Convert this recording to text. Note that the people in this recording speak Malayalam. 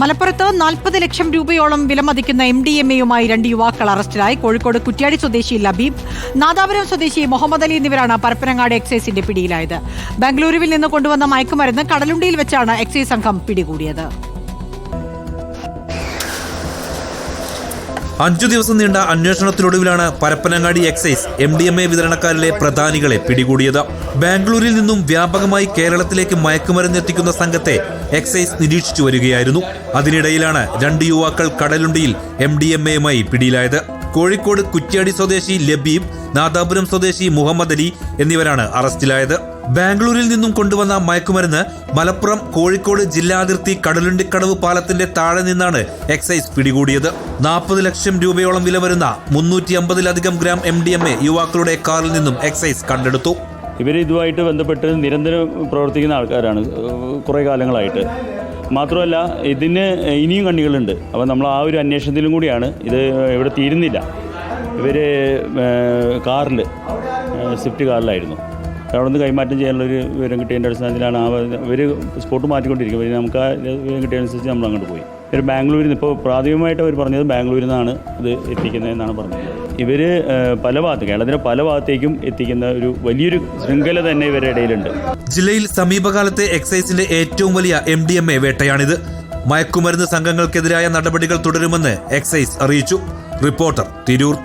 മലപ്പുറത്ത് നാൽപ്പത് ലക്ഷം രൂപയോളം വിലമതിക്കുന്ന എം ഡി എം എയുമായി രണ്ട് യുവാക്കൾ അറസ്റ്റിലായി. കോഴിക്കോട് കുറ്റ്യാടി സ്വദേശി ലബീബ് നാദാപുരം സ്വദേശി മുഹമ്മദ് അലി എന്നിവരാണ് പരപ്പനങ്ങാട് എക്സൈസിന്റെ പിടിയിലായത്. ബംഗളൂരുവിൽ നിന്ന് കൊണ്ടുവന്ന മയക്കുമരുന്ന് കടലുണ്ടിയിൽ വെച്ചാണ് എക്സൈസ് സംഘം പിടികൂടിയത്. അഞ്ചു ദിവസം നീണ്ട അന്വേഷണത്തിനൊടുവിലാണ് Parappanangadi excise M D M A വിതരണക്കാരിലെ പ്രധാനികളെ പിടികൂടിയത്. ബാംഗ്ലൂരിൽ നിന്നും വ്യാപകമായി കേരളത്തിലേക്ക് മയക്കുമരുന്ന് എത്തിക്കുന്ന സംഘത്തെ എക്സൈസ് നിരീക്ഷിച്ചു വരികയായിരുന്നു. അതിനിടയിലാണ് രണ്ട് യുവാക്കൾ കടലുണ്ടിയിൽ എം ഡി എം എയുമായി പിടിയിലായത്. കോഴിക്കോട് കുറ്റ്യാടി സ്വദേശി ലബീബ് നാദാപുരം സ്വദേശി മുഹമ്മദ് അലി എന്നിവരാണ് അറസ്റ്റിലായത്. ബാംഗ്ലൂരിൽ നിന്നും കൊണ്ടുവന്ന മയക്കുമരുന്ന് മലപ്പുറം കോഴിക്കോട് ജില്ലാതിർത്തി കടലുണ്ടിക്കടവ് പാലത്തിന്റെ താഴെ നിന്നാണ് എക്സൈസ് പിടികൂടിയത്. നാൽപ്പത് ലക്ഷം രൂപയോളം വില വരുന്ന മുന്നൂറ്റി അമ്പതിലധികം gram M D M A യുവാക്കളുടെ കാറിൽ നിന്നും എക്സൈസ് കണ്ടെടുത്തു. ഇവർ ഇതുമായിട്ട് ബന്ധപ്പെട്ട് നിരന്തരം പ്രവർത്തിക്കുന്ന ആൾക്കാരാണ് കുറേ കാലങ്ങളായിട്ട്. മാത്രമല്ല ഇതിന് ഇനിയും കണ്ണികളുണ്ട്. അപ്പോൾ നമ്മൾ ആ ഒരു അന്വേഷണത്തിലും കൂടിയാണ് ഇത് ഇവിടെ തീരുന്നില്ല. ഇവർ കാറിൽ സ്വിഫ്റ്റ് കാറിലായിരുന്നു. അവിടെ നിന്ന് കൈമാറ്റം ചെയ്യാനുള്ളൊരു വിവരം കിട്ടിയതിന്റെ അടിസ്ഥാനത്തിലാണ് ആ ഇവർ സ്പോട്ട് മാറ്റിക്കൊണ്ടിരിക്കും പിന്നെ നമുക്ക് ആ വിവരം കിട്ടിയതനുസരിച്ച് നമ്മൾ അങ്ങോട്ട് പോയി. ഇവർ ബാംഗ്ലൂരിൽ നിന്ന് ഇപ്പോൾ പ്രാഥമികമായിട്ട് അവർ പറഞ്ഞത് ബാംഗ്ലൂരിൽ നിന്നാണ് ഇത് എത്തിക്കുന്നത് എന്നാണ് പറഞ്ഞത്. ഇവർ പല ഭാഗത്ത് കേരളത്തിന്റെ പല ഭാഗത്തേക്കും എത്തിക്കുന്ന ഒരു വലിയൊരു ശൃംഖല തന്നെ ഇവരുടെ ഇടയിലുണ്ട്. ജില്ലയിൽ സമീപകാലത്തെ എക്സൈസിന്റെ ഏറ്റവും വലിയ എം ഡി എം എ വേട്ടയാണിത്. മയക്കുമരുന്ന് സംഘങ്ങൾക്കെതിരായ നടപടികൾ തുടരുമെന്ന് എക്സൈസ് അറിയിച്ചു. റിപ്പോർട്ടർ തിരൂർ.